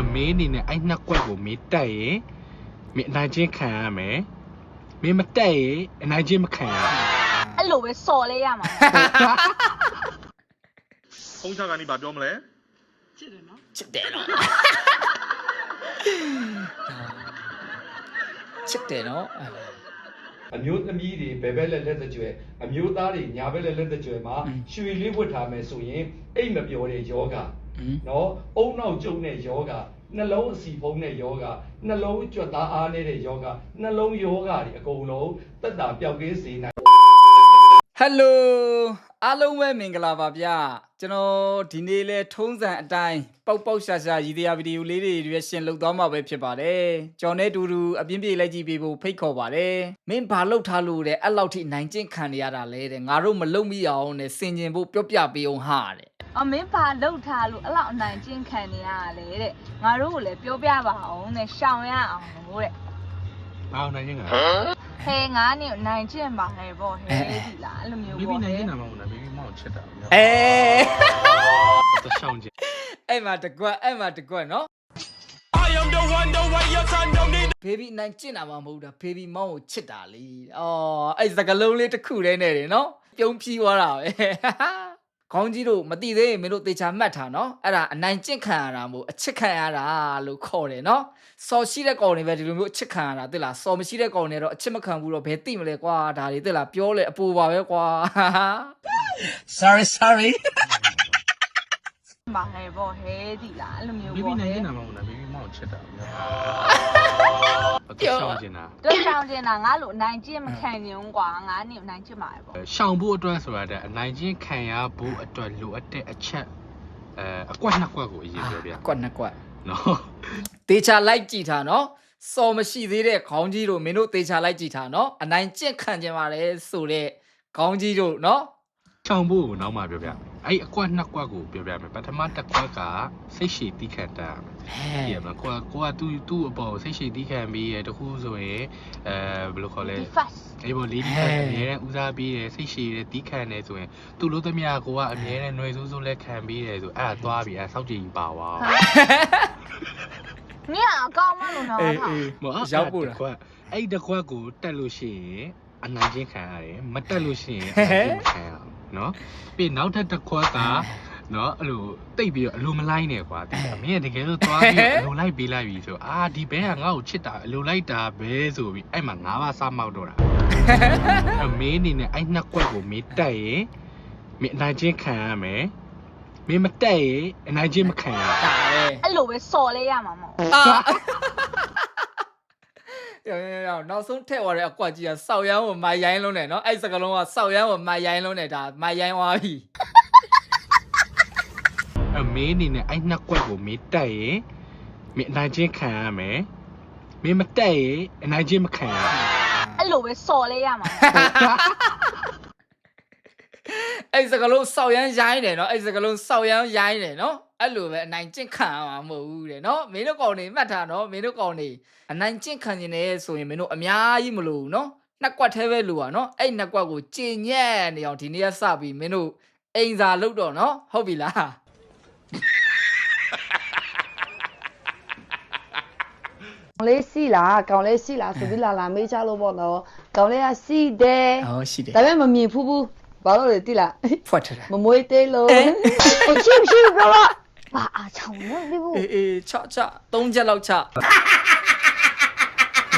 အမေအနေနဲ့အဲ့နှစ်ကွက်ကိုမေးတက်ရင်မင်းအနိုင်ချင်းခံရမယ်မင်းမတက်ရင်အနိုင်ချင်းမခံရဘူးအဲ့လိုပဲစော်လဲရမှာဖုန်းချကနေဘာပြောမလဲချစ်တယ်နော်ချစ်တယ်နော်ချစ်တယ်နော်အမျိုးသမီးတွေဘယ်ဘက်လက်လက်တကြွယ်အမျိုးသားတွေညာဘက်လက်လက်တကြွယ်မှာရွှေလေးဝတ်ထားမယ်ဆိုရင်အိတ်မပြောတဲ့ယောဂဟင် နော်အုံနောက်ကျုံတဲ့ယောဂနှလုံးအစီဖုံးတဲ့ယောဂနှလုံးကြွက်သားအားနေတဲ့ယောဂနှလုံးယောဂတွေအကုန်လုံးတက်တာပျောက်ကင်းစေနိုင်ဟယ်လို အားလုံးပဲမင်္ဂလာပါဗျကျွန်တော်ဒီနေ့လဲထုံးစံအတိုင်းပေါက်ပေါက်ရှာရှာရည်တရားဗီဒီယိုလေးတွေရွေးရှင်လုပ်သွားမှာပဲဖြစ်ပါတယ်ကျွန်တော်နဲ့တူတူအပြင်းပြေလိုက်ကြည့်ပေးဖို့ဖိတ်ခေါ်ပါတယ်မင်းဘာလုပ်ထားလို့တဲ့အဲ့လောက်ထိနိုင်ကျင့်ခံရတာလဲတဲ့ငါတို့မလုပ်မိအောင်နဲ့စင်ကျင်ဖို့ပြောပြပေးအောင်ဟာတဲ့အမင်းဘာလှုပ်ထားလို့အဲ့လောက်အနိုင်ကျင့်ခံနေရတာလေတဲ့ငါတို့ကိုလည်းပြောပြပါအောင်နဲ့ရှောင်ရအောင်တဲ့ ဘာအောင်နိုင်ချင်းကဟဲငါနေကိုနိုင်ကျင့်ပါဟဲပေါ့ဟဲဒီလားအဲ့လိုမျိုးဘေဘီပေါ့နိုင်ဟဲချင်းနာမဟုတ်လားဘေဘီမောင်ချစ်တာအဲတရှောင်းချင်းအဲ့မှာတကွက်အဲ့မှာတကွက်နော် I am the one the way your son don't need ဘေဘီနိုင်ကျင့်တာမှမဟုတ်တာဘေဘီမောင်ကိုချစ်တာလေအော်အဲ့စကလုံးလေးတစ်ခုတည်းနဲ့တယ်နော်ပြုံးဖြီးသွားတာပဲ ခေါင်းကြီးတို့မတိသေးရင်မင်းတို့တေချာမှတ်ထားနော်အဲ့ဒါအနိုင်ကျင့်ခံရတာမို့အချစ်ခံရတာလို့ခေါ်တယ်နော်စော်ရှိတဲ့ကောင်တွေပဲဒီလိုမျိုးအချစ်ခံရတာသိလားစော်မရှိတဲ့ကောင်တွေတော့အချစ်မခံဘူးတော့ဘယ်သိမလဲကွာဒါတွေသိလားပြောလေအပူပါပဲကွာ sorry sorry ပါဟဲပေါ့ဟဲဒီလားအဲ့လိုမျိုးဘေဘီပေါ့နိုင်ဟဲချင်းနာမဟုတ်လားဘေဘီမောင်ချစ်တာတရှောင်းချင်းတာတွေ့ရှောင်ကျင်တာငါလိုအနိုင်ကျင့်မခံနေဘူးကွာငါနေကိုနိုင်ကျင့်ပါပဲပေါ့ရှောင်ဖို့အတွက်ဆိုတာတဲ့အနိုင်ချင်းခံရဖို့အတွက်လိုအပ်တဲ့အချက်အဲအကွက်နှစ်ကွက်ကိုအရင်ပြောပြကွက်နှစ်ကွက်နော်တေချာလိုက်ကြည့်ထားနော်စော်မရှိသေးတဲ့ခေါင်းကြီးတို့မင်းတို့တေချာလိုက်ကြည့်ထားနော်အနိုင်ကျင့်ခံကြပါလေဆိုတဲ့ခေါင်းကြီးတို့နော် ချောင်ဖို့ကိုနောက်မှပြောပြအဲ့အကွက်နှစ်ကွက်ကိုပြောပြမယ်ပထမတစ်ကွက်ကစိတ်ရှည်တိခတ်တာပြရမလားကိုကကိုကသူ့သူ့အပေါ်စိတ်ရှည်တိခတ်ပြီးရတခုဆိုရင်အဲဘယ်လိုခေါ်လဲဒီ fast အေးပေါ်လေးဒီခတ်အများနဲ့ဦးစားပေးတယ်စိတ်ရှည်တယ်တီးခံတယ်ဆိုရင်သူ့လို့သမျှကိုကအများနဲ့ຫນွေစိုးစိုးလဲခံပြီးတယ်ဆိုအဲ့ဒါသွားပြီအဲ့ဒါစောက်ကြည့်ပါဝါနင်ကအကောင်းမလို့နော်အေးဟာအေးမဟုတ်ရောက်ပို့တာကွက်အဲ့ဒီတစ်ခွက်ကိုတက်လို့ရှိရင်အနိုင်ချင်းခံရတယ်မတက်လို့ရှိရင်အနိုင်ချင်းမခံရ နော်ပြီးနောက်ထပ်တစ်ခွက်ကနော်အဲ့လိုတိတ်ပြီးတော့အလိုမလိုက်နဲ့ကွာဒီအမေကတကယ်လို့သွားပြီးအလိုလိုက်ပေးလိုက်ပြီဆိုအာဒီဘဲကငါ့ကိုချစ်တာအလိုလိုက်တာပဲဆိုပြီးအဲ့မှာငါးပါးစမောက်တော့တာအမေအနေနဲ့အဲ့နှစ်ခွက်ကိုမေးတက်ရင်မေအနိုင်ချင်းခံရမယ်မေမတက်ရင်အနိုင်ချင်းမခံရဘူးအဲ့လိုပဲစော်လဲရမှာမဟုတ် ရောင်ရောင်နောက်ဆုံးထည့်သွားတဲ့အကွက်ကြီးကစောက်ရမ်းကိုမိုင်ရိုင်းလုံးနဲ့နော်အဲ့စကလုံးကစောက်ရမ်းကိုမိုင်ရိုင်းလုံးနဲ့ဒါမိုင်ရိုင်းသွားပြီအမေအနေနဲ့အဲ့နှစ်ကွက်ကိုမင်းတက်ရင်မင်းအနိုင်ချင်းခံရမယ်မင်းမတက်ရင်အနိုင်ချင်းမခံရဘူးအဲ့လိုပဲစော်လဲရမှာအဲ့စကလုံးစောက်ရမ်းရိုင်းတယ်နော်အဲ့စကလုံးစောက်ရမ်းရိုင်းတယ်နော် အဲ့လိုပဲအနိုင်ကျင့်ခံရမှာမဟုတ်ဘူးတဲ့နော်မင်းတို့ကောင်နေမှတ်ထားနော်မင်းတို့ကောင်နေအနိုင်ကျင့်ခံနေတယ်ဆိုရင်မင်းတို့အများကြီးမလို့ဘူးနော်နှစ်ကွက်သေးပဲလို့อ่ะနော်အဲ့နှစ်ကွက်ကိုကျင်ညက်နေအောင်ဒီနေ့ကစပြီးမင်းတို့အိမ်စာလုပ်တော့နော်ဟုတ်ပြီလားကောင်လေးစီလားကောင်လေးစီလားဆိုပြီးလာလာမေးချလို့ပေါ့နော်ကောင်လေးကစီတယ်ဟောရှိတယ်ဒါပေမဲ့မမြင်ဖူးဘူးဘာလို့လဲတိလားဖွက်ထတယ်မမွေးသေးလို့အဲရှိမရှိပြောတော့ ဘာအားချောင်းလို့ဒီဘူးအေးအေးချချသုံးချက်လောက်ချ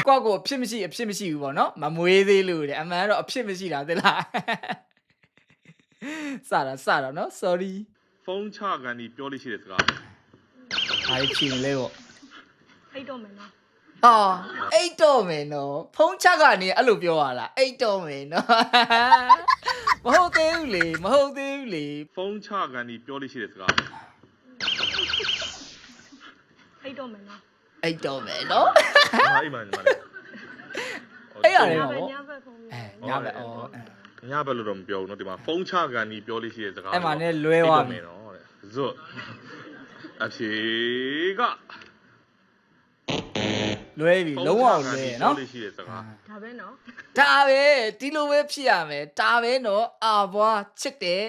ကွက်ကိုအဖြစ်မရှိအဖြစ်မရှိဘူးပေါ့နော်မမွေးသေးလို့တဲ့အမှန်ကတော့အဖြစ်မရှိတာသိလားစတာစတာနော် sorry ဖုန်းချကနေပြောလို့ရှိတဲ့စကားအားဖြင်းလဲပေါ့အိတ်တော့မယ်နော်ဟာအိတ်တော့မယ်နော်ဖုံးချက်ကနေအဲ့လိုပြောရလားအိတ်တော့မယ်နော်မဟုတ်သေးဘူးလေမဟုတ်သေးဘူးလေဖုန်းချကနေပြောလို့ရှိတဲ့စကား အိတ်တော့မယ်နော်အဲ့တော့မယ်နော်ဟာအိမ်မှာညီမလေးအဲ့ရတယ်နော်ညဘက်ဖုန်းအဲညဘက်ဩအဲညဘက်လို့တော့မပြောဘူးနော်ဒီမှာဖုန်းချကန်ကြီးပြောလို့ရှိတဲ့စကားအဲ့မှာနဲ့လွဲသွားမယ်နော်တဲ့ဇွတ်အဖြေကလွဲပြီလုံးဝလွဲနော်ပြောလို့ရှိတဲ့စကားဒါပဲနော်ဒါပဲဒီလိုပဲဖြစ်ရမယ်ဒါပဲနော်အာဘွားချစ်တယ်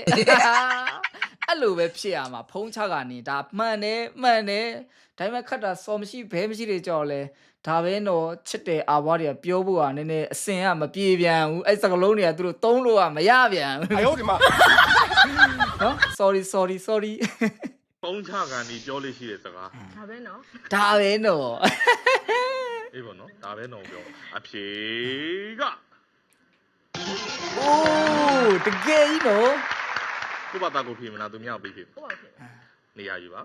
အဲ့လိုပဲဖြစ်ရမှာဖုံးချကနေဒါမှန်တယ်မှန်တယ်ဒါပေမဲ့ခတ်တာစော်မရှိဘဲမရှိတွေကြော်လဲဒါပဲတော့ချစ်တယ်အာဘွားတွေကပြောဖို့ကနည်းနည်းအစင်ကမပြေပြန်ဘူးအဲ့စကလုံးတွေကသူတို့တုံးလို့ကမရပြန်ဘူးအယုတ်ဒီမှာနော် sorry sorry sorry ပုံချကန်ဒီပြောလို့ရှိတဲ့စကားဒါပဲနော်ဒါပဲနော်အေးပေါ့နော်ဒါပဲနော်ပြောအဖြေကโอ้ตะเกยเนาะ ကိုယ့်ဘာသာကိုဖြေမလားသူမြောက်ပြီးဖြေဟုတ်ပါဘူးနေရာယူပါ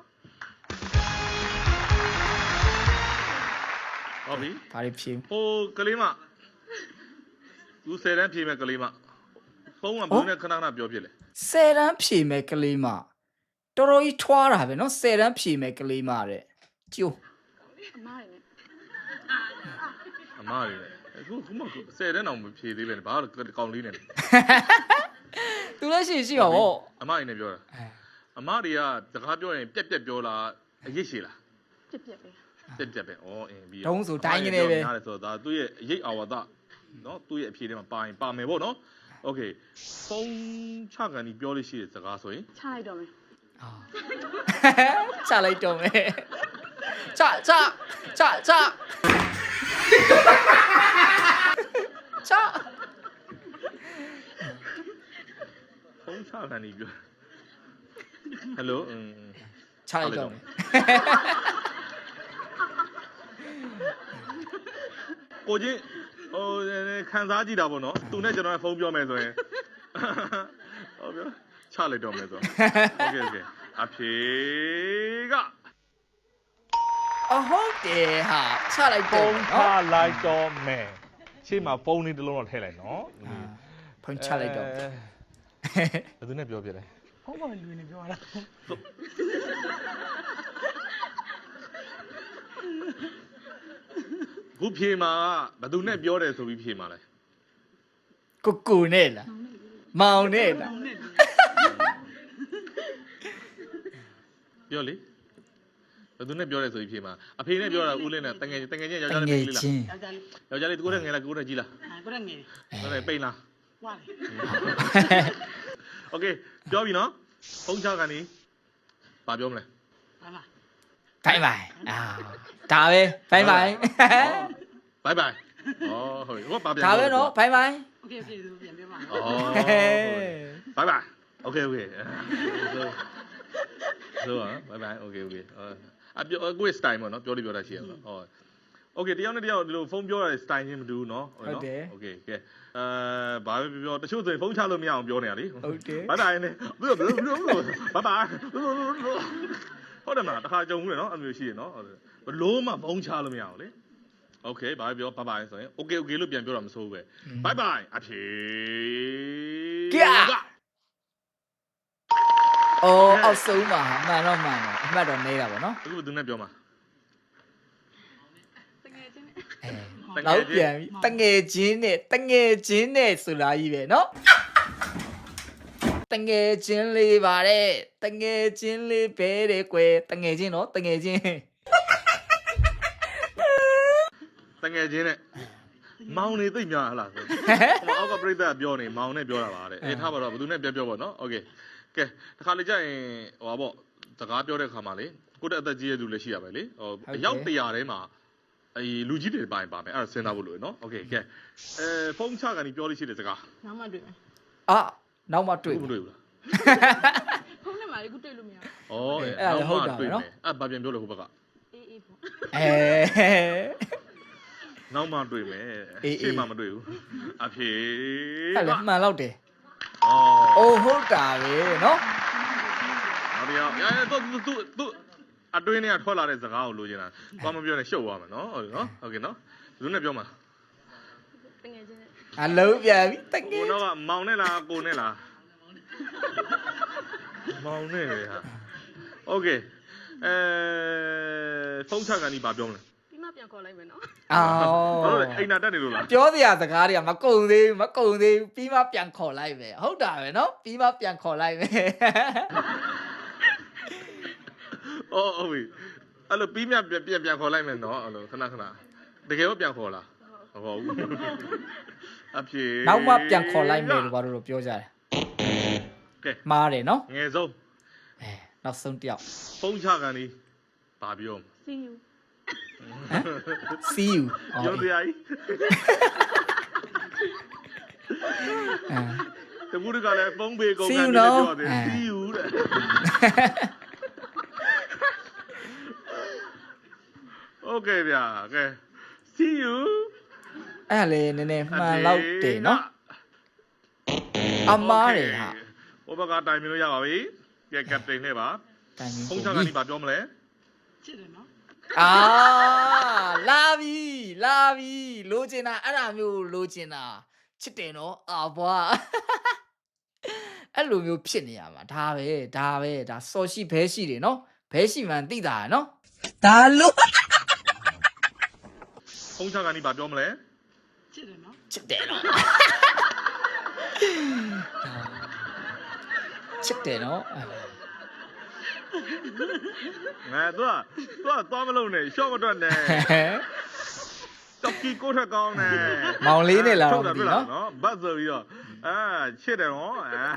ဟုတ်ပြီဘာတွေဖြေဟိုကလေးမသူဆယ်တန်းဖြေမဲ့ကလေးမဖုန်းကဘယ်နဲ့ခဏခဏပြောဖြစ်လဲဆယ်တန်းဖြေမဲ့ကလေးမတော်တော်ကြီးထွားတာပဲနော်ဆယ်တန်းဖြေမဲ့ကလေးမတဲ့ကျိုးအမားရယ်အမရယ်အခုခုမှဆယ်တန်းအောင်မဖြေသေးပဲဘာလို့ကောင်းလေးနေလဲ သူလည်းရှိရှိပါဗော အမရင်းနဲ့ပြောတာအမတွေကစကားပြောရင်ပြက်ပြက်ပြောလားအရစ်ရှည်လား ပြက်ပြက်ပဲ ပြက်ပြက်ပဲဩအင်းပြီး တုံးဆိုတိုင်းကနေပဲ နားတယ်ဆိုတော့ဒါသူ့ရဲ့အရေးအာဝါဒနော်သူ့ရဲ့အဖြေထဲမှာပါရင်ပါမယ်ပေါ့နော်โอเคဖုန်းချကန်ဒီပြောလို့ရှိတဲ့စကားဆိုရင် ချလိုက်တော့မယ် အာချလိုက်တော့မယ်ချချချချချ ဖုန်းချကန်ဒီပြောဟယ်လိုอืม ချလိုက်တော့မယ် ကိုချင်းဟိုခံစားကြည့်တာပေါ့နော်သူနဲ့ကျွန်တော်ကဖုန်းပြောမယ်ဆိုရင်ဟုတ်ပြောချလိုက်တော့မယ်ဆိုโอเคโอเคအဖြေက အဟုတ်တယ်ဟာချလိုက် ဖု တော့ န်း မယ် ချ နော် လိုက်တော့မယ်ရှေ့မှာဖုန်းလေးတစ်လုံးတော့ထည့်လိုက်နော် အာဖုန်းချလိုက်တော့မယ် ဘယ်သူနဲ့ပြောပြလဲဖုန်းပေါ်လူနေပြောတာခုဖြေမှာကဘယ်သူနဲ့ပြောတယ်ဆိုပြီးဖြေမှာလဲကိုကိုနဲ့လားမောင်နဲ့လားပြောလေဘယ်သူနဲ့ပြောတယ်ဆိုပြီးဖြေမှာအဖေနဲ့ပြောတာဦးလင်းနဲ့တငယ်တငယ်ချင်းယောက်ျားငလေးယ်လေးလားချင်းယောက်ျားလေးယောက်ျားလေးကိုယ်နဲ့ငယ်လားကိုယ်နဲ့ကြီးလားအာကိုရငယ်ဟုတ်တယ်ပိန်လား ဝါလေ โอเคပြောပြီနော်ဖုန်းချကန်နီဘာပြောမလဲ ဘာလား ဘိုင်ဘိုင်အာဒါပဲဘိုင်ဘိုင် ဘိုင်ဘိုင်ဩဟုတ်ပြီဟောဘာပြန် ဒါပဲနော်ဘိုင်ဘိုင် โอเคโอเคသူပြန်ပြောပါ ဩဘိုင်ဘိုင်โอเคโอเคဆိုဆိုဘိုင်ဘိုင်โอเคโอเคအပြောကိုယ့် style ပေါ့နော်ပြောလို့ပြောတာရှိရတော့ဟော โอเคတယောက်နဲ့တယောက်ဒီလိုဖုန်းပြောရတဲ့ style ချင်းမတူဘူးနော်โอเคကဲအဲဘာပဲပြောပြောတချို့ဆိုရင်ဖုန်းချလို့မရအောင်ပြောနေတာလေ ဟုတ်တယ် ဘိုင်ဘိုင်နဲ့ဘယ်လိုဘယ်လိုဘယ်လိုဘိုင်ဘိုင်ဟုတ်တယ်မလားတခါကြုံဘူးလေနော်အဲ့လိုရှိရနော်ဘလို့မှဖုန်းချလို့မရအောင်လေโอเคဘာပဲပြောဘိုင်ဘိုင်ဆိုရင်โอเคโอเคလို့ပြန်ပြောတာမဆိုးဘူးပဲဘိုင်ဘိုင်အဖြေ အော်အောက်ဆုံးပါမှန်တော့မှန်တယ်အမှတ်တော့နေတာပေါ့နော် အခုဘယ်သူနဲ့ပြောမှာ နောက်ပြန်ပြီတငယ်ချင်းနဲ့တငယ်ချင်းနဲ့ဆိုလာကြီးပဲနော်တငယ်ချင်းလေးပါတဲ့တငယ်ချင်းလေးပဲတဲ့ကွယ်တငယ်ချင်းနော်တငယ်ချင်း တငယ်ချင်းနဲ့မောင်နေသိပ်များဟလားဆိုဟိုအောက်ကပြိတ္တပြောနေမောင်နဲ့ပြောတာပါတဲ့အေးထားပါတော့ဘယ်သူနဲ့ပြောပြောပေါ့နော်โอเคကဲတခါလေကြာရင်ဟိုပါပေါ့စကားပြောတဲ့ခါမှာလေကိုယ့်တဲ့အသက်ကြီးတဲ့လူလည်းရှိရပဲလေဟိုအယောက်တရာထဲမှာ အေးလူကြီးတွေပိုင်းပါမယ်အဲ့ဒါစဉ်းစားဖို့လိုရနော်โอเคကဲအဲဖုန်းချကန်ဒီပြောလို့ရှိတဲ့စကား နောက်မှတွေ့မယ် အာနောက်မှတွေ့ မတွေ့ဘူးလား ဖုန်းနဲ့မှလည်းခုတွေ့လို့မရဘူး ဩအဲ အဲ့ဒါလည်းဟုတ်တာပဲနော် အဲ့ဘာပြန်ပြောလို့ဟိုဘက်က အေးအေးပေါ့ အဲ နောက်မှတွေ့မယ် အေးအေး ရှေ့မှမတွေ့ဘူးအဖြေ အဲ့ က လည်းမှန်တော့တယ် ဩ အိုးဟုတ်တာပဲနော် နောက်တစ်ယောက်ရရတော့သူသူ အတွင်းထဲကထွက်လာတဲ့စကားကိုလိုချင်တာဘာမှမပြောနဲ့ရှုပ်သွားမယ်နော်ဟုတ်နော်ဟုတ်ကဲ့နော်ဘယ်သူနဲ့ပြောမှာ တကယ်ချင်း အလုံးပြန်ပြီတင ကို ယ် တော့ကမောင်နဲ့လားကိုနဲ့လားမောင်နဲ့လေဟာโอเคအဲဖုန်းချကန်ဒီဘာပြောမလဲ ဒီမှပြန်ခေါ်လိုက်မယ်နော် အော ဘာလို့လဲ ် အိမ်နာတက်နေလို့လား ပြောစရာစကားတွေကမကုန်သေးဘူးမကုန်သေးဘူးပြီးမှပြန်ခေါ်လိုက်ပဲဟုတ်တာပဲနော်ပြီးမှပြန်ခေါ်လိုက်ပဲ အော်ဟုတ်ပြီအဲ့လိုပြီးမြပြန်ပြန်ပြန်ခေါ်လိုက်မယ်နော်အဲ့လိုခဏခဏတကယ်တော့ပြန်ခေါ်လားမဟုတ်ဘူးအဖြေနောက်မှပြန်ခေါ်လိုက်မယ်လို့ဘာလို့တော့ပြောကြတယ်ကဲမှားတယ်နော်ငယ်ဆုံးအဲနောက်ဆုံးတစ်ယောက်ဖုန်းချကန်လေးဘာပြော see you see you ပြောတရားကြီးအဲတကူတကလည်းဖုန်းပေးကုန် See ကန် you လေးနော်ပြောတယ်အဲ see you တဲ့ Okay ဗျာကဲ see you အဲ့ဒါလေနည်းနည်းမှန်လောက်တယ်နော်အမားတယ်ဟာဟိုဘက်ကတိုင်မြင်လို့ရပါပြီကဲကပ်တိန်နဲ့ပါတိုင်မင်းဖုန်းချကိုကန်လေးဘာပြောမလဲချစ်တယ်နော်အာလာပြီလာပြီလိုချင်တာအဲ့ဒါမျိုးလိုချင်တာချစ်တယ်နော်အာဘွားအဲ့လိုမျိုးဖြစ်နေရမှာဒါပဲဒါပဲဒါစော်ရှိဘဲရှိတယ်နော်ဘဲရှိမှန်သိတာနော်ဒါလို့ ဖုန်းချကန်လေးဘာပြောမလဲချစ်တယ်နော်ချစ်တယ်နော်ချစ်တယ်နော်ငါသူကသူကသွားမလုံးနဲ့ရှော့မတွက်နဲ့တော်ကီကိုထက်ကောင်းတယ်မောင်လေးနဲ့လာတော့ထုတ်မသိပြနော်နော်ဘတ်ဆိုပြီးတော့အာချစ်တယ်နော်အာ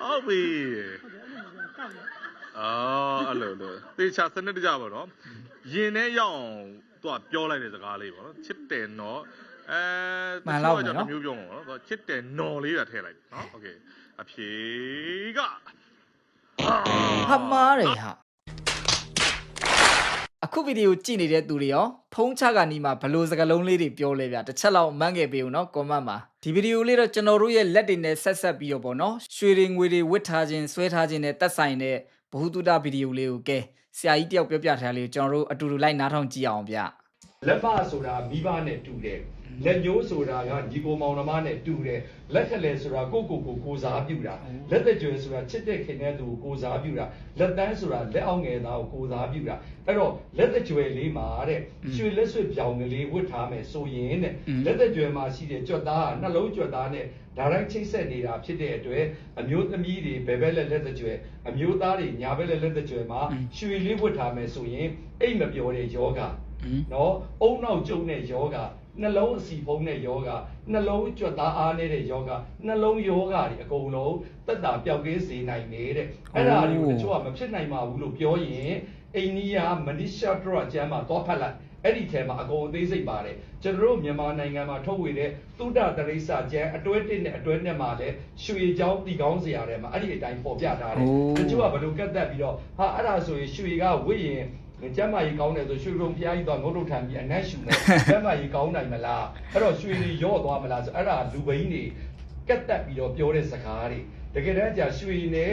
ဟုတ်ပြီအော်အဲ့လိုလိုတေချာစနစ်တကြပါတော့ ရင်ထဲရောက်အောင်သူကပြောလိုက်တဲ့စကားလေးပေါ့နော်ချစ်တယ်နော်အဲမျိုးပြောမှာနော်သူချစ်တယ်နော်လေးတာထည့်လိုက်နော်โอเคအဖြေက ဟာမားတယ်ဟာအခုဗီဒီယိုကြည့်နေတဲ့သူတွေရောဖုန်းချကနီးမှာဘလို့စကားလုံးလေးတွေပြောလဲဗျတစ်ချက်လောက်မှန်းခဲ့ပေးဦးနော်ကွန်မန့်မှာဒီဗီဒီယိုလေးတော့ကျွန်တော်တို့ရဲ့လက်တွေနဲ့ဆက်ဆက်ပြီးတော့ပေါ့နော်ရွှေတွေငွေတွေဝစ်ထားခြင်းဆွဲထားခြင်းနဲ့တက်ဆိုင်တဲ့ဘ ഹു တုဒဗီဒီယိုလေးကိုကဲ ဆရာကြီးတယောက်ပြောပြထားလေးကိုကျွန်တော်တို့အတူတူလိုက်နားထောင်ကြည့်အောင်ဗျလက်မဆိုတာမိဘနဲ့တူတယ် လက်ညိုးဆိုတာကညီကိုမောင်နှမနဲ့တူတယ်လက်ခလဲဆိုတာကိုကိုကိုကိုစားပြုတာလက်သက်ကျွယ်ဆိုတာချစ်တဲ့ခင်တဲ့သူကိုကိုစားပြုတာလက်တန်းဆိုတာလက်အောင်ငယ်သားကိုကိုစားပြုတာအဲ့တော့လက်သက်ကျွယ်လေးမှာတဲ့ရွှေလက်ဆွေပြောင်ကလေးဝတ်ထားမယ်ဆိုရင်တဲ့လက်သက်ကျွယ်မှာရှိတဲ့ကြွက်သားကနှလုံးကြွက်သားနဲ့ဒါရိုက်ချိတ်ဆက်နေတာဖြစ်တဲ့အတွက်အမျိုးသမီးတွေဘယ်ဘက်လက်လက်သက်ကျွယ်အမျိုးသားတွေညာဘက်လက်လက်သက်ကျွယ်မှာရွှေလေးဝတ်ထားမယ်ဆိုရင်အိတ်မပြောတဲ့ယောဂနော်အုံနောက်ကျုံတဲ့ယောဂ နှလုံးအစီဖုံးတဲ့ယောဂနှလုံးကြွက်သားအားနေတဲ့ယောဂနှလုံးယောဂတွေအကုန်လုံးတက်တာပျောက်ကင်းစေနိုင်နေတဲ့အဲ့ဒါတွေကိုတချို့ကမဖြစ်နိုင်ပါဘူးလို့ပြောရင်အိန္ဒိယမနီရှာဒရကျမ်းမှာသွားဖတ်လိုက်အဲ့ဒီထဲမှာအကုန်အသေးစိတ်ပါတယ်ကျွန်တော်တို့မြန်မာနိုင်ငံမှာထုတ်ဝေတဲ့သုဒ္ဓတရိစ္ဆာကျမ်းအတွဲ1နဲ့အတွဲ2မှာလည်းရွှေချောင်းတီကောင်းစရာထဲမှာအဲ့ဒီအတိုင်းပေါ်ပြထားတယ်တချို့ကဘယ်လိုကတ်သက်ပြီးတော့ဟာအဲ့ဒါဆိုရင်ရွှေကဝိရင် ကျမ်းမာရေးကောင်းတယ်ဆိုရွှေရုံဖျားကြီးတော့ငုတ်တုတ်ထံပြီးအနက်ရှူနေကျမ်းမာရေးကောင်းနိုင်မလားအဲ့တော့ရွှေတွေရော့သွားမလားဆိုအဲ့ဒါလူဘိန်းတွေကတ်တက်ပြီးတော့ပြောတဲ့စကားတွေတကယ်တမ်းကျရွှေနဲ့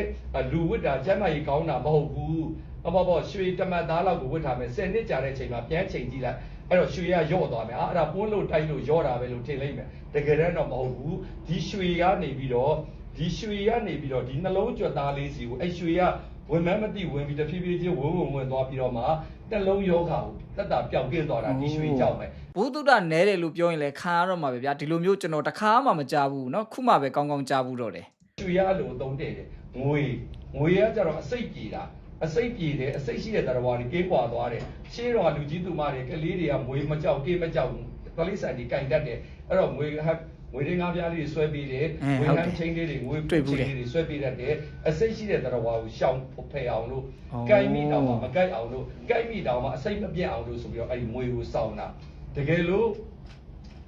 လူဝတ်တာကျမ်းမာရေးကောင်းတာမဟုတ်ဘူးအဘောဘောရွှေတမတ်သားလောက်ကိုဝတ်ထားမယ်10နှစ်ကြာတဲ့အချိန်မှာပြန်ချိန်ကြည့်လိုက်အဲ့တော့ရွှေကရော့သွားမယ်ဟာအဲ့ဒါပွန်းလို့တိုက်လို့ရော့တာပဲလို့ထင်လိုက်မယ်တကယ်တမ်းတော့မဟုတ်ဘူးဒီရွှေကနေပြီးတော့ဒီရွှေကနေပြီးတော့ဒီနှလုံးကြွက်သားလေးစီကိုအဲ့ရွှေက ဝင်မမသိဝင်ပြီးတဖြည်းဖြည်းချင်းဝင်ဝင်ဝင်သွားပြီးတော့မှတက်လုံးယောဂါကိုတက်တာပျောက်ကင်းသွားတာဒီရွှေကြောက်ပဲ ဘုသူဒ္ဓနဲတယ်လို့ပြောရင်လည်းခံရတော့မှာပဲဗျာဒီလိုမျိုးကျွန်တော်တစ်ခါမှမကြားဘူးเนาะခုမှပဲကောင်းကောင်းကြားဘူးတော့တယ် ရွှေရလို့အသုံးတဲ့တယ်ငွေငွေရကြတော့အစိတ်ပြေတာအစိတ်ပြေတယ်အစိတ်ရှိတဲ့တရားဝါတွေကင်းကွာသွားတယ်ရှေးတော်လူကြီးသူမတွေကလေးတွေကငွေမကြောက်ကင်းမကြောက်ဘူး ပလိစံဒီကင်တတ်တယ်အဲ့တော့ငွေဟပ်ငွေရင်းငါးပြားလေးတွေဆွဲပေးတယ်ငွေဟမ်းချင်းလေးတွေငွေချင်းလေးတွေဆွဲပေးတတ်တယ်အစိတ်ရှိတဲ့တရားဝါကိုရှောင်ဖယ်အောင်လို့ကိုက်မိတောင်မှမကိုက်အောင်လို့ကိုက်မိတောင်မှအစိတ်မပြတ်အောင်လို့ဆိုပြီးတော့အဲ့ဒီမွေကိုစောင်းတာတကယ်လို့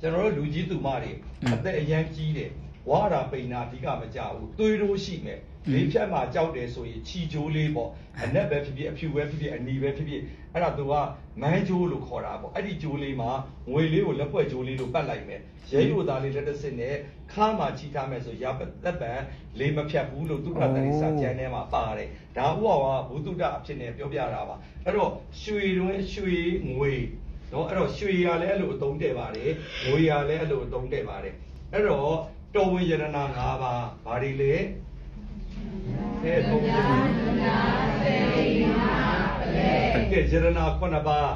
ကျွန်တော်တို့လူကြီးသူမတွေအသက်အရန်ကြီးတယ်ဝါရာပိန်နာအဓိကမကြဘူးသွေးတိုးရှိမယ် လေးဖြတ်မှာကြောက်တယ်ဆိုရင်ခြီချိုးလေးပေါ့အနက်ပဲဖြစ်ဖြစ်အဖြူပဲဖြစ်ဖြစ်အနီပဲဖြစ်ဖြစ်အဲ့ဒါသူကမန်းချိုးလို့ခေါ်တာပေါ့အဲ့ဒီချိုးလေးမှာငွေလေးကိုလက်ပွက်ချိုးလေးလို့ပတ်လိုက်မယ်ရဲရိုသားလေးလက်တစ်စစ်နဲ့ခါမှာချီထားမယ်ဆိုရပတ်သက်ပံလေးမဖြတ်ဘူးလို့သူကတရိစာကျမ်းထဲမှာပါတယ်ဒါဥပမာဘုသူတအဖြစ်နဲ့ပြောပြတာပါအဲ့တော့ရွှေတွင်ရွှေငွေနော်အဲ့တော့ရွှေရလည်းအဲ့လိုအသုံးတည့်ပါတယ်ငွေရလည်းအဲ့လိုအသုံးတည့်ပါတယ်အဲ့တော့တော်ဝင်ယရနာ၅ပါးဘာတွေလဲ အဲတော်ဝင်ယရနာစေနာပလေကဲယရနာခုနှစ်ပါး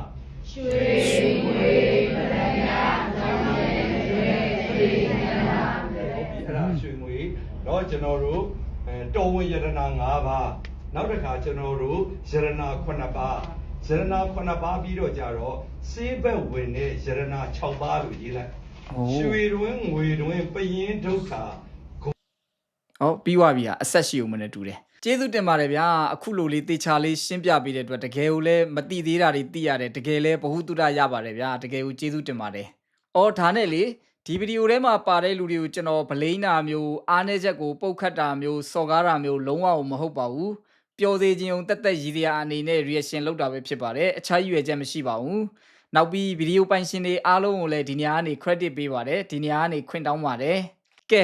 ရွှေငွေပလယသောင်းရည်ရွှေစေနာဟုတ်ပြီအဲ့ဒါရွှေငွေတော့ကျွန်တော်တို့အဲတော်ဝင်ယရနာ၅ပါးနောက်တစ်ခါကျွန်တော်တို့ယရနာခုနှစ်ပါးယရနာခုနှစ်ပါးပြီးတော့ကြတော့စေးဘက်ဝင်တဲ့ယရနာ6ပါးလို့ရေးလိုက်ရွှေတွင်ငွေတွင်ပယင်းဒုက္ခ ဟောပြီးသွားပြီဟာအဆက်ရှိဦးမနဲ့တူတယ်ကျေးဇူးတင်ပါတယ်ဗျာအခုလိုလေးတေချာလေးရှင်းပြပေးတဲ့အတွက်တကယ်ကိုလည်းမတိသေးတာတွေသိရတယ်တကယ်လည်းဘ ഹു တုဒရပါတယ်ဗျာတကယ်ကိုကျေးဇူးတင်ပါတယ်အော်ဒါနဲ့လေဒီဗီဒီယိုထဲမှာပါတဲ့လူတွေကိုကျွန်တော်ဗလိန်းတာမျိုးအားနည်းချက်ကိုပုတ်ခတ်တာမျိုးစော်ကားတာမျိုးလုံးဝမဟုတ်ပါဘူးပျော်သေးခြင်းုံတက်တက်ရည်စရာအနေနဲ့ reaction လုပ်တာပဲဖြစ်ပါတယ်အခြားရည်ရွယ်ချက်မရှိပါဘူးနောက်ပြီးဗီဒီယိုပိုင်ရှင်တွေအားလုံးကိုလည်းဒီနေရာကနေ credit ပေးပါတယ်ဒီနေရာကနေခွင့်တောင်းပါတယ်ကဲ